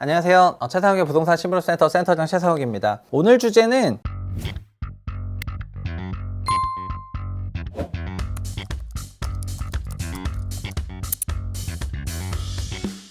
안녕하세요. 어, 최상욱의 부동산 신부센터 센터장 최상욱입니다. 오늘 주제는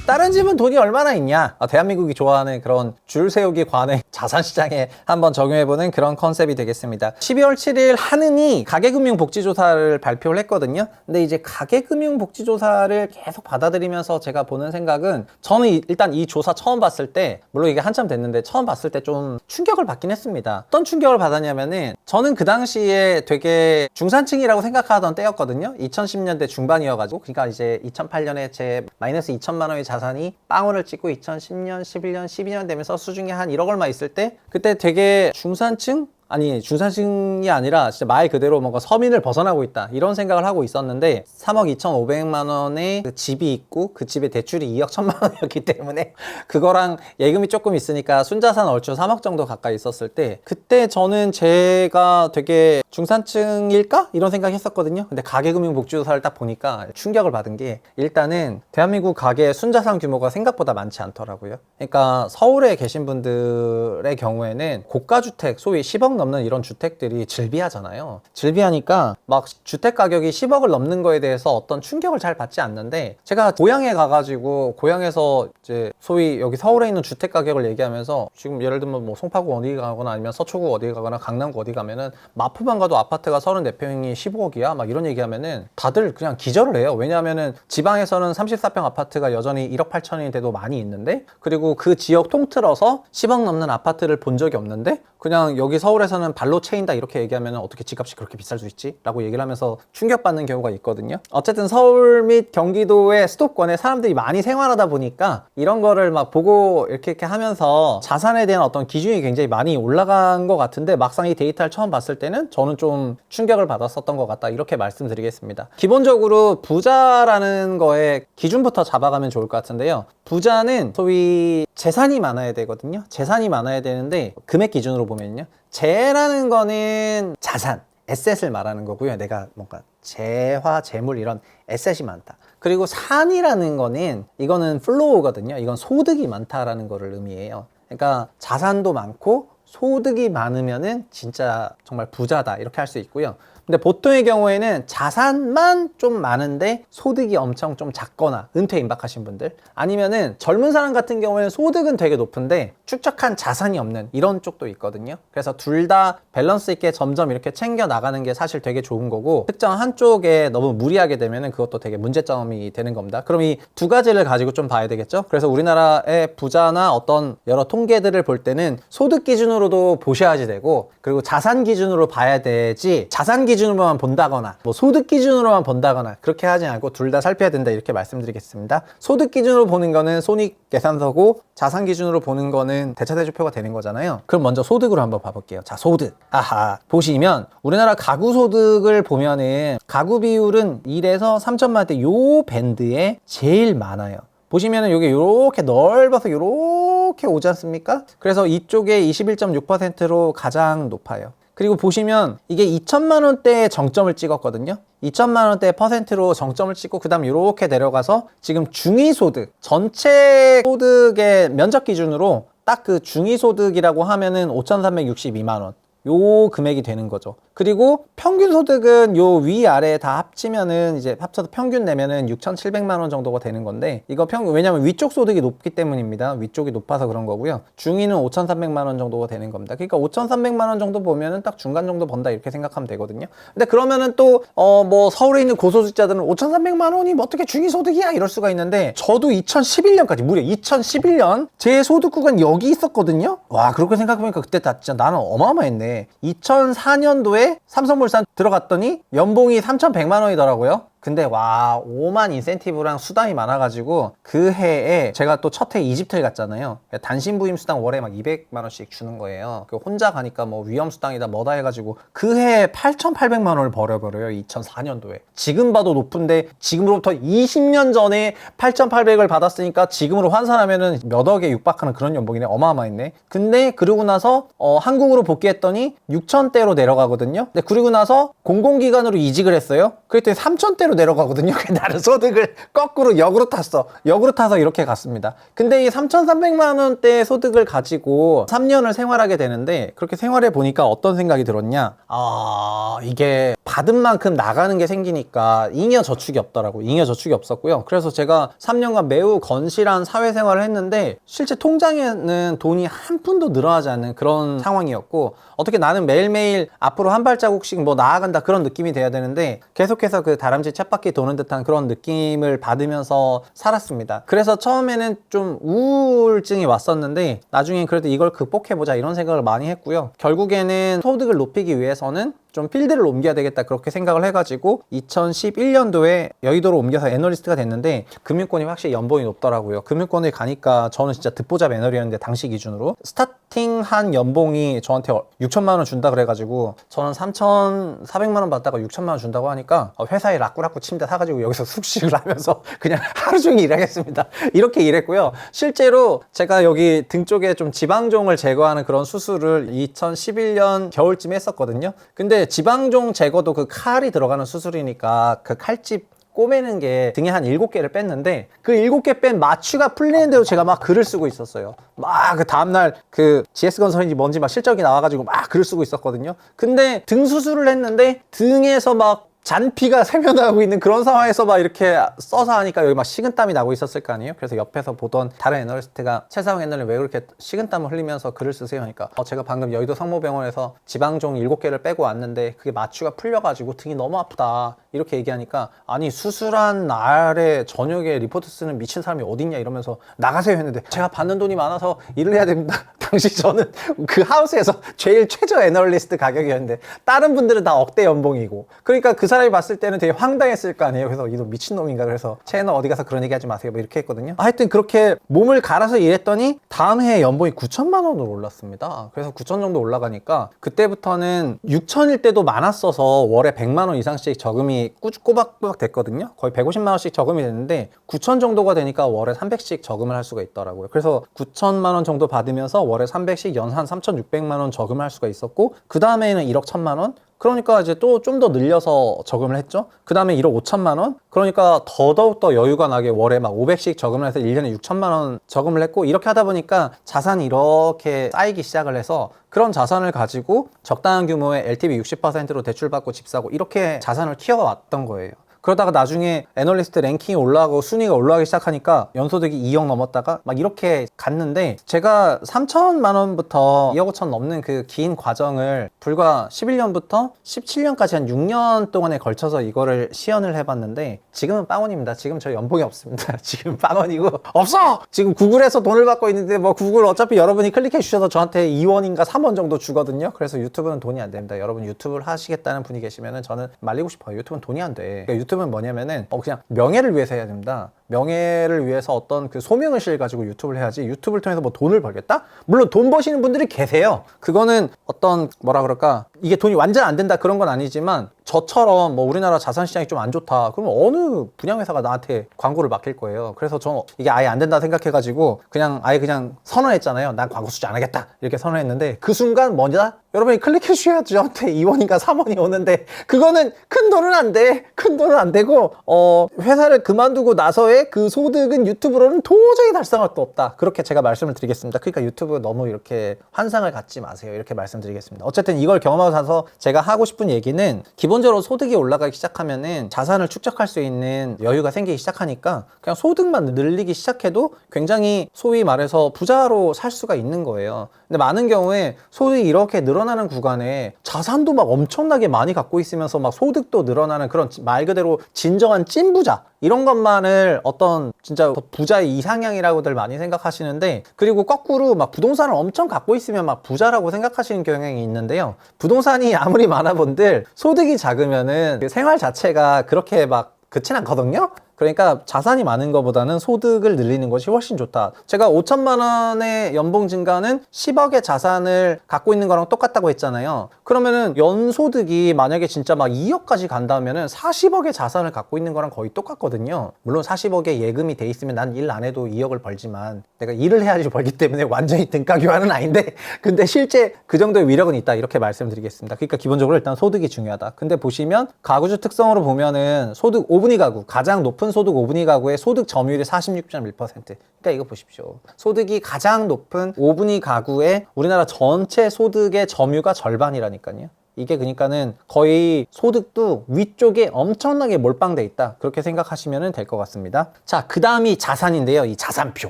다른 집은 돈이 얼마나 있냐? 아, 대한민국이 좋아하는 그런 줄 세우기 관행 자산 시장에 한번 적용해보는 그런 컨셉이 되겠습니다. 12월 7일 하느니 가계금융복지조사를 발표를 했거든요. 근데 이제 가계금융복지조사를 계속 받아들이면서 제가 보는 생각은 저는 이- 일단 이 조사 처음 봤을 때 물론 이게 한참 됐는데 처음 봤을 때 좀 충격을 받긴 했습니다. 어떤 충격을 받았냐면은 저는 그 당시에 되게 중산층이라고 생각하던 때였거든요. 2010년대 중반이어가지고 그러니까 이제 2008년에 제 마이너스 2천만 원의 자산이 빵원을 찍고 2010년, 11년, 12년 되면서 수중에 한 1억 얼마 있을 때 그때 되게 중산층 아니 중산층이 아니라 진짜 말 그대로 뭔가 서민을 벗어나고 있다. 이런 생각을 하고 있었는데 3억 2,500만 원의 그 집이 있고 그 집의 대출이 2억 1천만 원이었기 때문에 그거랑 예금이 조금 있으니까 순자산 얼추 3억 정도 가까이 있었을 때 그때 저는 제가 되게 중산층일까? 이런 생각했었거든요. 근데 가계금융복지조사를 딱 보니까 충격을 받은 게 일단은 대한민국 가계 순자산 규모가 생각보다 많지 않더라고요. 그러니까 서울에 계신 분들의 경우에는 고가주택 소위 10억 넘는 이런 주택들이 질비하잖아요. 질비하니까 막 주택 가격이 10억을 넘는 거에 대해서 어떤 충격을 잘 받지 않는데 제가 고향에 가가지고 고향에서 이제 소위 여기 서울에 있는 주택 가격을 얘기하면서 지금 예를 들면 뭐 송파구 어디 가거나 아니면 서초구 어디 가거나 강남구 어디 가면은 마포만 가도 아파트가 34평이 15억이야 막 이런 얘기하면은 다들 그냥 기절을 해요. 왜냐하면은 지방에서는 34평 아파트가 여전히 1억 8천이 돼도 많이 있는데 그리고 그 지역 통틀어서 10억 넘는 아파트를 본 적이 없는데 그냥 여기 서울에서는 발로 채인다 이렇게 얘기하면 어떻게 집값이 그렇게 비쌀 수 있지? 라고 얘기를 하면서 충격받는 경우가 있거든요. 어쨌든 서울 및 경기도의 수도권에 사람들이 많이 생활하다 보니까 이런 거를 막 보고 이렇게 이렇게 하면서 자산에 대한 어떤 기준이 굉장히 많이 올라간 것 같은데 막상 이 데이터를 처음 봤을 때는 저는 좀 충격을 받았었던 것 같다 이렇게 말씀드리겠습니다. 기본적으로 부자라는 거에 기준부터 잡아가면 좋을 것 같은데요. 부자는 소위 재산이 많아야 되거든요. 재산이 많아야 되는데 금액 기준으로 보면요. 재라는 거는 자산, 에셋을 말하는 거고요. 내가 뭔가 재화, 재물 이런 에셋이 많다. 그리고 산이라는 거는 이거는 플로우거든요. 이건 소득이 많다라는 거를 의미해요. 그러니까 자산도 많고 소득이 많으면은 진짜 정말 부자다 이렇게 할 수 있고요. 근데 보통의 경우에는 자산만 좀 많은데 소득이 엄청 좀 작거나 은퇴 임박하신 분들 아니면은 젊은 사람 같은 경우에는 소득은 되게 높은데 축적한 자산이 없는 이런 쪽도 있거든요. 그래서 둘 다 밸런스 있게 점점 이렇게 챙겨 나가는 게 사실 되게 좋은 거고 특정 한쪽에 너무 무리하게 되면은 그것도 되게 문제점이 되는 겁니다. 그럼 이 두 가지를 가지고 좀 봐야 되겠죠. 그래서 우리나라의 부자나 어떤 여러 통계들을 볼 때는 소득 기준으로도 보셔야지 되고 그리고 자산 기준으로 봐야 되지 자산 기준 으로만 본다거나 뭐 소득 기준으로만 본다거나 그렇게 하지 않고 둘 다 살펴야 된다 이렇게 말씀드리겠습니다. 소득 기준으로 보는 거는 손익 계산서고 자산 기준으로 보는 거는 대차대조표가 되는 거잖아요. 그럼 먼저 소득으로 한번 봐볼게요. 자 소득 아하 보시면 우리나라 가구 소득을 보면은 가구 비율은 1에서 3천만 대요 밴드에 제일 많아요. 보시면은 여기 이렇게 넓어서 이렇게 오지 않습니까? 그래서 이쪽에 21.6%로 가장 높아요. 그리고 보시면 이게 2천만 원대의 정점을 찍었거든요. 2천만 원대 퍼센트로 정점을 찍고 그 다음 이렇게 내려가서 지금 중위소득 전체 소득의 면적 기준으로 딱 그 중위소득이라고 하면은 5,362만 원. 요 금액이 되는 거죠. 그리고 평균 소득은 요 위아래 다 합치면은 이제 합쳐서 평균 내면은 6,700만 원 정도가 되는 건데 이거 평균 왜냐면 위쪽 소득이 높기 때문입니다. 위쪽이 높아서 그런 거고요. 중위는 5,300만 원 정도가 되는 겁니다. 그러니까 5,300만 원 정도 보면은 딱 중간 정도 번다 이렇게 생각하면 되거든요. 근데 그러면은 또 어 뭐 서울에 있는 고소득자들은 5,300만 원이 뭐 어떻게 중위 소득이야 이럴 수가 있는데 저도 2011년까지 무려 2011년 제 소득 구간 여기 있었거든요. 와 그렇게 생각해보니까 그때 다 진짜 나는 어마어마했네. 2004년도에 삼성물산 들어갔더니 연봉이 3,100만 원이더라고요. 근데 와 5만 인센티브랑 수당이 많아가지고 그 해에 제가 또 첫 해 이집트를 갔잖아요. 단신 부임 수당 월에 막 200만 원씩 주는 거예요. 그 혼자 가니까 뭐 위험 수당이다 뭐다 해가지고 그 해에 8,800만 원을 벌어버려요. 2004년도에. 지금 봐도 높은데 지금으로부터 20년 전에 8,800을 받았으니까 지금으로 환산하면은 몇 억에 육박하는 그런 연봉이네. 어마어마했네. 근데 그러고 나서 어, 한국으로 복귀했더니 6,000대로 내려가거든요. 근데 그리고 나서 공공기관으로 이직을 했어요. 그랬더니 3,000대로 내려가거든요. 나는 소득을 거꾸로 역으로 탔어. 역으로 타서 이렇게 갔습니다. 근데 이 3,300만 원대 소득을 가지고 3년을 생활하게 되는데 그렇게 생활해 보니까 어떤 생각이 들었냐? 아, 이게 받은 만큼 나가는 게 생기니까 잉여 저축이 없더라고. 잉여 저축이 없었고요. 그래서 제가 3년간 매우 건실한 사회생활을 했는데 실제 통장에는 돈이 한 푼도 늘어나지 않는 그런 상황이었고 어떻게 나는 매일매일 앞으로 한 발자국씩 뭐 나아간다 그런 느낌이 돼야 되는데 계속해서 그 다람쥐 쳇바퀴 도는 듯한 그런 느낌을 받으면서 살았습니다. 그래서 처음에는 좀 우울증이 왔었는데 나중엔 그래도 이걸 극복해보자 이런 생각을 많이 했고요. 결국에는 소득을 높이기 위해서는 좀 필드를 옮겨야 되겠다 그렇게 생각을 해가지고 2011년도에 여의도로 옮겨서 애널리스트가 됐는데 금융권이 확실히 연봉이 높더라고요. 금융권에 가니까 저는 진짜 듣보잡 애널이었는데 당시 기준으로 스타팅 한 연봉이 저한테 6천만 원 준다 그래가지고 저는 3,400만 원 받다가 6천만 원 준다고 하니까 어, 회사에 라꾸라꾸 침대 사가지고 여기서 숙식을 하면서 그냥 하루 종일 일하겠습니다. 이렇게 일했고요. 실제로 제가 여기 등 쪽에 좀 지방종을 제거하는 그런 수술을 2011년 겨울쯤에 했었거든요. 근데 지방종 제거도 그 칼이 들어가는 수술이니까 그 칼집 꼬매는 게 등에 한 일곱 개를 뺐는데 그 일곱 개 뺀 마취가 풀리는데도 제가 막 글을 쓰고 있었어요. 막 그 다음날 그 GS건설인지 뭔지 막 실적이 나와가지고 막 글을 쓰고 있었거든요. 근데 등 수술을 했는데 등에서 막 잔피가 세면하고 있는 그런 상황에서 막 이렇게 써서 하니까 여기 막 식은땀이 나고 있었을 거 아니에요? 그래서 옆에서 보던 다른 애널리스트가 최사용 애널이 왜 그렇게 식은땀을 흘리면서 글을 쓰세요? 하니까 어, 제가 방금 여의도 성모병원에서 지방종 7개를 빼고 왔는데 그게 마취가 풀려가지고 등이 너무 아프다 이렇게 얘기하니까 아니 수술한 날에 저녁에 리포트 쓰는 미친 사람이 어딨냐 이러면서 나가세요 했는데 제가 받는 돈이 많아서 일을 해야 됩니다. 당시 저는 그 하우스에서 제일 최저 애널리스트 가격이었는데 다른 분들은 다 억대 연봉이고 그러니까 그 사람이 봤을 때는 되게 황당했을 거 아니에요. 그래서 이놈 미친놈인가 그래서 채널 어디 가서 그런 얘기 하지 마세요. 뭐 이렇게 했거든요. 하여튼 그렇게 몸을 갈아서 일했더니 다음 해에 연봉이 9천만 원으로 올랐습니다. 그래서 9천 정도 올라가니까 그때부터는 6천일 때도 많았어서 월에 100만 원 이상씩 저금이 꾸- 꼬박꼬박 됐거든요. 거의 150만 원씩 저금이 됐는데 9천 정도가 되니까 월에 300씩 저금을 할 수가 있더라고요. 그래서 9천만 원 정도 받으면서 월에 300씩 연한 3,600만 원 저금을 할 수가 있었고 그 다음에는 1억 1천만 원 그러니까 이제 또 좀 더 늘려서 저금을 했죠. 그 다음에 1억 5천만 원? 그러니까 더더욱 더 여유가 나게 월에 막 500씩 저금을 해서 1년에 6천만 원 저금을 했고 이렇게 하다 보니까 자산이 이렇게 쌓이기 시작을 해서 그런 자산을 가지고 적당한 규모의 LTV 60%로 대출받고 집 사고 이렇게 자산을 키워왔던 거예요. 그러다가 나중에 애널리스트 랭킹이 올라가고 순위가 올라가기 시작하니까 연소득이 2억 넘었다가 막 이렇게 갔는데 제가 3천만 원부터 2억 5천 넘는 그 긴 과정을 불과 11년부터 17년까지 한 6년 동안에 걸쳐서 이거를 시연을 해봤는데 지금은 빵원입니다. 지금 저 연봉이 없습니다. 지금 빵원이고 없어! 지금 구글에서 돈을 받고 있는데 뭐 구글 어차피 여러분이 클릭해 주셔서 저한테 2원인가 3원 정도 주거든요. 그래서 유튜브는 돈이 안 됩니다. 여러분 유튜브를 하시겠다는 분이 계시면은 저는 말리고 싶어요. 유튜브는 돈이 안 돼. 그러니까 유튜브 는 뭐냐면은 어 그냥 명예를 위해서 해야 됩니다. 명예를 위해서 어떤 그 소명을 실 가지고 유튜브를 해야지 유튜브를 통해서 뭐 돈을 벌겠다? 물론 돈 버시는 분들이 계세요. 그거는 어떤 뭐라 그럴까 이게 돈이 완전 안 된다 그런 건 아니지만 저처럼 뭐 우리나라 자산 시장이 좀 안 좋다. 그러면 어느 분양 회사가 나한테 광고를 맡길 거예요. 그래서 저는 이게 아예 안 된다 생각해 가지고 그냥 아예 그냥 선언했잖아요. 난 광고 수지 안 하겠다. 이렇게 선언했는데 그 순간 뭐냐? 여러분이 클릭해 주셔야죠. 저한테 2원인가 3원이 오는데 그거는 큰 돈은 안 돼. 큰 돈은 안 되고 어 회사를 그만두고 나서의 그 소득은 유튜브로는 도저히 달성할 수 없다. 그렇게 제가 말씀을 드리겠습니다. 그러니까 유튜브 너무 이렇게 환상을 갖지 마세요. 이렇게 말씀드리겠습니다. 어쨌든 이걸 경험하고 나서 제가 하고 싶은 얘기는 기본 적으로 소득이 올라가기 시작하면은 자산을 축적할 수 있는 여유가 생기기 시작하니까 그냥 소득만 늘리기 시작해도 굉장히 소위 말해서 부자로 살 수가 있는 거예요. 근데 많은 경우에 소득이 이렇게 늘어나는 구간에 자산도 막 엄청나게 많이 갖고 있으면서 막 소득도 늘어나는 그런 말 그대로 진정한 찐부자 이런 것만을 어떤 진짜 부자의 이상향이라고들 많이 생각하시는데 그리고 거꾸로 막 부동산을 엄청 갖고 있으면 막 부자라고 생각하시는 경향이 있는데요. 부동산이 아무리 많아 본들 소득이 작으면은 그 생활 자체가 그렇게 막 그렇진 않거든요. 그러니까 자산이 많은 것보다는 소득을 늘리는 것이 훨씬 좋다. 제가 5천만 원의 연봉 증가는 10억의 자산을 갖고 있는 거랑 똑같다고 했잖아요. 그러면은 연소득이 만약에 진짜 막 2억까지 간다면은 40억의 자산을 갖고 있는 거랑 거의 똑같거든요. 물론 40억에 예금이 돼 있으면 난 일 안 해도 2억을 벌지만 내가 일을 해야지 벌기 때문에 완전히 등가 교환은 아닌데 근데 실제 그 정도의 위력은 있다 이렇게 말씀드리겠습니다. 그러니까 기본적으로 일단 소득이 중요하다. 근데 보시면 가구주 특성으로 보면은 소득 5분위 가구 가장 높은 소득 5분위 가구의 소득 점유율이 46.1%. 그러니까 이거 보십시오. 소득이 가장 높은 5분위 가구의 우리나라 전체 소득의 점유가 절반이라니까요. 이게 그러니까는 거의 소득도 위쪽에 엄청나게 몰빵돼 있다. 그렇게 생각하시면 될 것 같습니다. 자, 그 다음이 자산인데요. 이 자산표.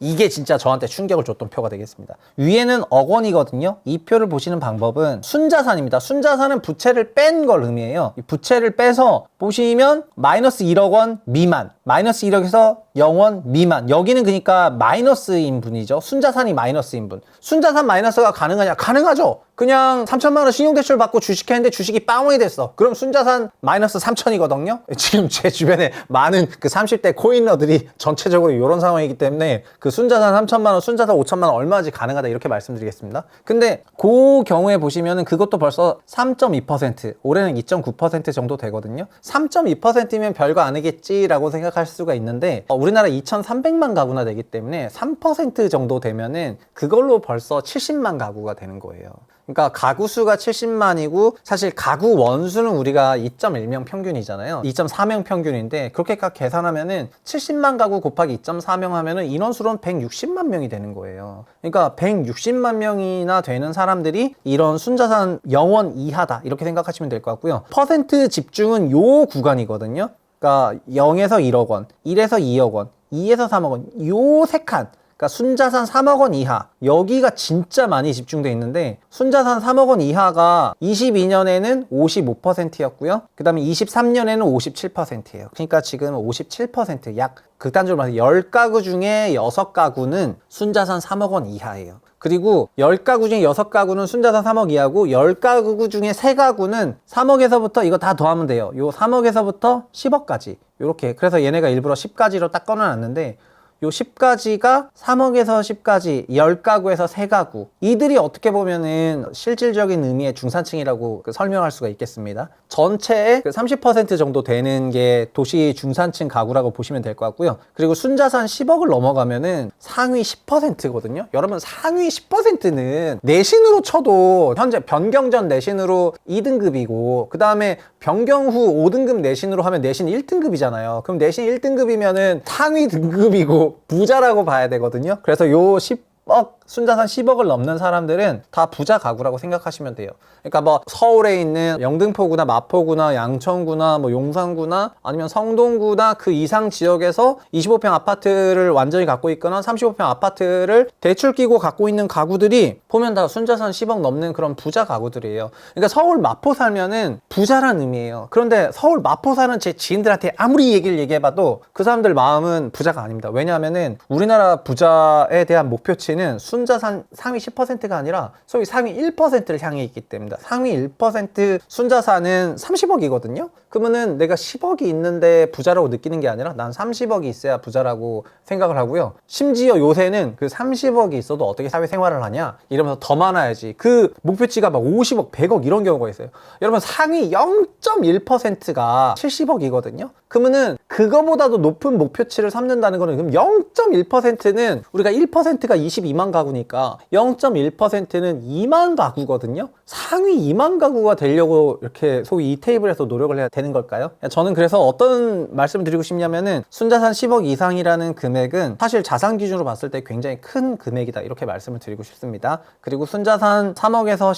이게 진짜 저한테 충격을 줬던 표가 되겠습니다. 위에는 억 원이거든요. 이 표를 보시는 방법은 순자산입니다. 순자산은 부채를 뺀 걸 의미해요. 이 부채를 빼서 보시면 마이너스 1억 원 미만, 마이너스 1억에서 0원 미만. 여기는 그러니까 마이너스인 분이죠. 순자산이 마이너스인 분. 순자산 마이너스가 가능하냐? 가능하죠. 그냥 3천만 원 신용대출 받고 주식했는데 주식이 빵원이 됐어. 그럼 순자산 마이너스 3천이거든요. 지금 제 주변에 많은 그 30대 코인러들이 전체적으로 이런 상황이기 때문에 그 순자산 3천만 원, 순자산 5천만 원 얼마지 가능하다 이렇게 말씀드리겠습니다. 근데 그 경우에 보시면은 그것도 벌써 3.2% 올해는 2.9% 정도 되거든요. 3.2%면 별거 아니겠지라고 생각할 수가 있는데 어, 우리나라 2,300만 가구나 되기 때문에 3% 정도 되면은 그걸로 벌써 70만 가구가 되는 거예요. 그러니까 가구 수가 70만이고 사실 가구 원수는 우리가 2.1명 평균이잖아요. 2.4명 평균인데 그렇게 딱 계산하면은 70만 가구 곱하기 2.4명 하면은 인원수로는 160만 명이 되는 거예요. 그러니까 160만 명이나 되는 사람들이 이런 순자산 0원 이하다 이렇게 생각하시면 될 것 같고요. 퍼센트 집중은 요 구간이거든요. 그러니까 0에서 1억 원, 1에서 2억 원, 2에서 3억 원, 요 세 칸. 그러니까 순자산 3억 원 이하 여기가 진짜 많이 집중돼 있는데 순자산 3억 원 이하가 22년에는 55%였고요. 그다음에 23년에는 57%예요. 그러니까 지금 57%약 극단적으로 말해서 10가구 중에 6가구는 순자산 3억 원 이하예요. 그리고 10가구 중에 6가구는 순자산 3억 이하고 10가구 중에 3가구는 3억에서부터 이거 다 더하면 돼요. 요 3억에서부터 10억까지. 요렇게. 그래서 얘네가 일부러 10가지로 딱 꺼내놨는데 요 10가지가 3억에서 10가지, 10가구에서 3가구. 이들이 어떻게 보면은 실질적인 의미의 중산층이라고 그 설명할 수가 있겠습니다. 전체의 그 30% 정도 되는 게 도시 중산층 가구라고 보시면 될 것 같고요. 그리고 순자산 10억을 넘어가면은 상위 10%거든요. 여러분 상위 10%는 내신으로 쳐도 현재 변경전 내신으로 2등급이고 그 다음에 변경 후 5등급 내신으로 하면 내신 1등급이잖아요. 그럼 내신 1등급이면은 상위 등급이고 부자라고 봐야 되거든요. 그래서 요 10억 순자산 10억을 넘는 사람들은 다 부자 가구라고 생각하시면 돼요. 그러니까 뭐 서울에 있는 영등포구나 마포구나 양천구나 뭐 용산구나 아니면 성동구나 그 이상 지역에서 25평 아파트를 완전히 갖고 있거나 35평 아파트를 대출 끼고 갖고 있는 가구들이 보면 다 순자산 10억 넘는 그런 부자 가구들이에요. 그러니까 서울 마포 살면은 부자란 의미예요. 그런데 서울 마포 사는 제 지인들한테 아무리 얘기를 얘기해봐도 그 사람들 마음은 부자가 아닙니다. 왜냐하면은 우리나라 부자에 대한 목표치는 순자산 상위 10%가 아니라 소위 상위 1%를 향해 있기 때문에 상위 1% 순자산은 30억이거든요. 그러면은 내가 10억이 있는데 부자라고 느끼는 게 아니라 난 30억이 있어야 부자라고 생각을 하고요. 심지어 요새는 그 30억이 있어도 어떻게 사회 생활을 하냐 이러면서 더 많아야지. 그 목표치가 막 50억, 100억 이런 경우가 있어요. 여러분 상위 0.1%가 70억이거든요. 그러면은 그거보다도 높은 목표치를 삼는다는 거는 그럼 0.1%는 우리가 1%가 22만 가구니까 0.1%는 2만 가구거든요. 상위 2만 가구가 되려고 이렇게 소위 이 테이블에서 노력을 해야 되는 걸까요? 저는 그래서 어떤 말씀을 드리고 싶냐면은 순자산 10억 이상이라는 금액은 사실 자산 기준으로 봤을 때 굉장히 큰 금액이다 이렇게 말씀을 드리고 싶습니다. 그리고 순자산 3억에서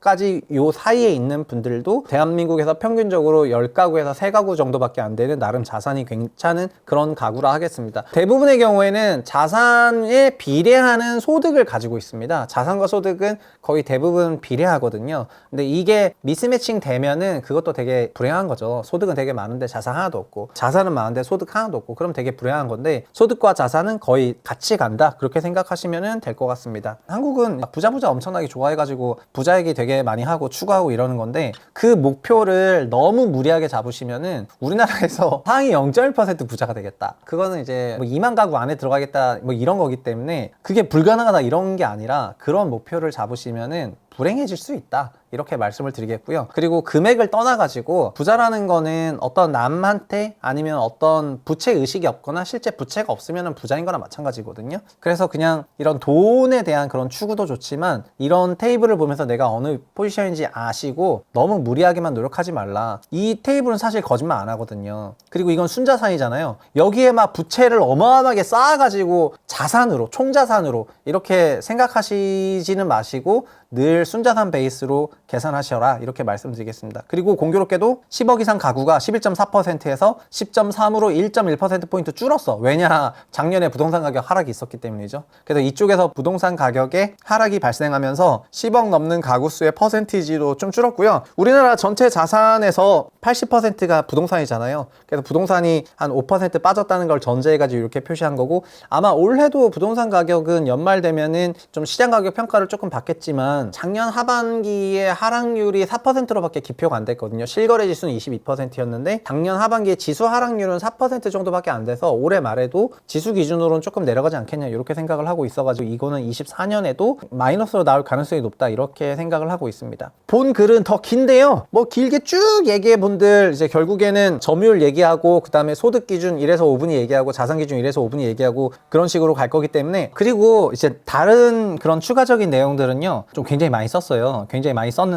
10억까지 요 사이에 있는 분들도 대한민국에서 평균적으로 10가구에서 3가구 정도밖에 안 되는 나름 자산이 괜찮은 그런 가구라 하겠습니다. 대부분의 경우에는 자산에 비례하는 소득을 가지고 있습니다. 자산과 소득은 거의 대부분 비례하거든요. 근데 이게 미스매칭 되면은 그것도 되게 불행한 거죠. 소득은 되게 많은데 자산 하나도 없고 자산은 많은데 소득 하나도 없고 그럼 되게 불행한 건데 소득과 자산은 거의 같이 간다. 그렇게 생각하시면 될 것 같습니다. 한국은 부자 부자 엄청나게 좋아해가지고 부자 얘기 되게 많이 하고 추구하고 이러는 건데 그 목표를 너무 무리하게 잡으시면은 우리나라에서 상위 0.1% 부자가 되겠다. 그거는 이제 뭐 2만 가구 안에 들어가겠다 뭐 이런 거기 때문에 그게 불가능하다 이런 게 아니라 그런 목표를 잡으시면은 불행해질 수 있다. 이렇게 말씀을 드리겠고요. 그리고 금액을 떠나가지고 부자라는 거는 어떤 남한테 아니면 어떤 부채 의식이 없거나 실제 부채가 없으면 부자인 거나 마찬가지거든요. 그래서 그냥 이런 돈에 대한 그런 추구도 좋지만 이런 테이블을 보면서 내가 어느 포지션인지 아시고 너무 무리하게만 노력하지 말라. 이 테이블은 사실 거짓말 안 하거든요. 그리고 이건 순자산이잖아요. 여기에 막 부채를 어마어마하게 쌓아가지고 자산으로, 총자산으로 이렇게 생각하시지는 마시고 늘 순자산 베이스로 계산하셔라 이렇게 말씀드리겠습니다. 그리고 공교롭게도 10억 이상 가구가 11.4%에서 10.3으로 1.1%포인트 줄었어. 왜냐? 작년에 부동산 가격 하락이 있었기 때문이죠. 그래서 이쪽에서 부동산 가격에 하락이 발생하면서 10억 넘는 가구 수의 퍼센티지도 좀 줄었고요. 우리나라 전체 자산에서 80%가 부동산이잖아요. 그래서 부동산이 한 5% 빠졌다는 걸 전제해가지고 이렇게 표시한 거고 아마 올해도 부동산 가격은 연말 되면은 좀 시장 가격 평가를 조금 받겠지만 작년 하반기에 하락률이 4%로밖에 기표가 안 됐거든요. 실거래 지수는 22%였는데 작년 하반기에 지수 하락률은 4% 정도밖에 안 돼서 올해 말에도 지수 기준으로는 조금 내려가지 않겠냐 이렇게 생각을 하고 있어가지고 이거는 24년에도 마이너스로 나올 가능성이 높다 이렇게 생각을 하고 있습니다. 본 글은 더 긴데요. 뭐 길게 쭉 얘기해 본들 이제 결국에는 점유율 얘기하고 그 다음에 소득 기준 1에서 5분이 얘기하고 자산 기준 1에서 5분이 얘기하고 그런 식으로 갈 거기 때문에 그리고 이제 다른 그런 추가적인 내용들은요 좀 굉장히 많이 썼어요. 굉장히 많이 썼는데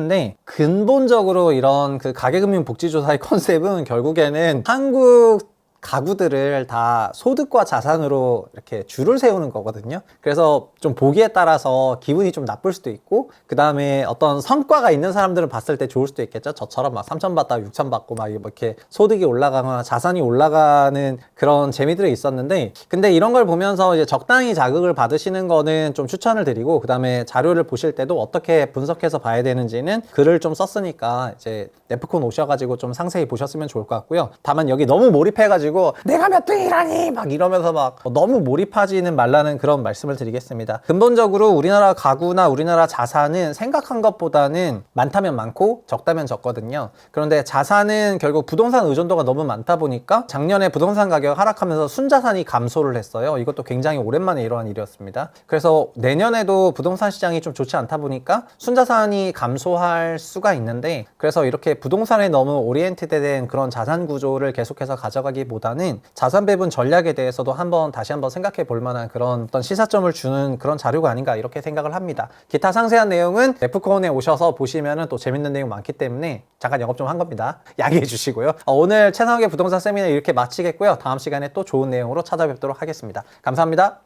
근본적으로 이런 그 가계금융 복지조사의 컨셉은 결국에는 한국 가구들을 다 소득과 자산으로 이렇게 줄을 세우는 거거든요. 그래서 좀 보기에 따라서 기분이 좀 나쁠 수도 있고, 그 다음에 어떤 성과가 있는 사람들은 봤을 때 좋을 수도 있겠죠. 저처럼 막 3천 받다가 6천 받고 막 이렇게 소득이 올라가거나 자산이 올라가는 그런 재미들이 있었는데, 근데 이런 걸 보면서 이제 적당히 자극을 받으시는 거는 좀 추천을 드리고, 그 다음에 자료를 보실 때도 어떻게 분석해서 봐야 되는지는 글을 좀 썼으니까 이제 네프콘 오셔가지고 좀 상세히 보셨으면 좋을 것 같고요. 다만 여기 너무 몰입해가지고 내가 몇 등이라니 막 이러면서 막 너무 몰입하지는 말라는 그런 말씀을 드리겠습니다. 근본적으로 우리나라 가구나 우리나라 자산은 생각한 것보다는 많다면 많고 적다면 적거든요. 그런데 자산은 결국 부동산 의존도가 너무 많다 보니까 작년에 부동산 가격 하락하면서 순자산이 감소를 했어요. 이것도 굉장히 오랜만에 일어난 일이었습니다. 그래서 내년에도 부동산 시장이 좀 좋지 않다 보니까 순자산이 감소할 수가 있는데 그래서 이렇게 부동산에 너무 오리엔티드된 그런 자산 구조를 계속해서 가져가기보다 는 자산 배분 전략에 대해서도 한번 다시 한번 생각해 볼 만한 그런 어떤 시사점을 주는 그런 자료가 아닌가 이렇게 생각을 합니다. 기타 상세한 내용은 네프콘에 오셔서 보시면은 또 재밌는 내용 많기 때문에 잠깐 영업 좀 한 겁니다. 양해해 주시고요. 어, 오늘 최상욱의 부동산 세미나 이렇게 마치겠고요. 다음 시간에 또 좋은 내용으로 찾아뵙도록 하겠습니다. 감사합니다.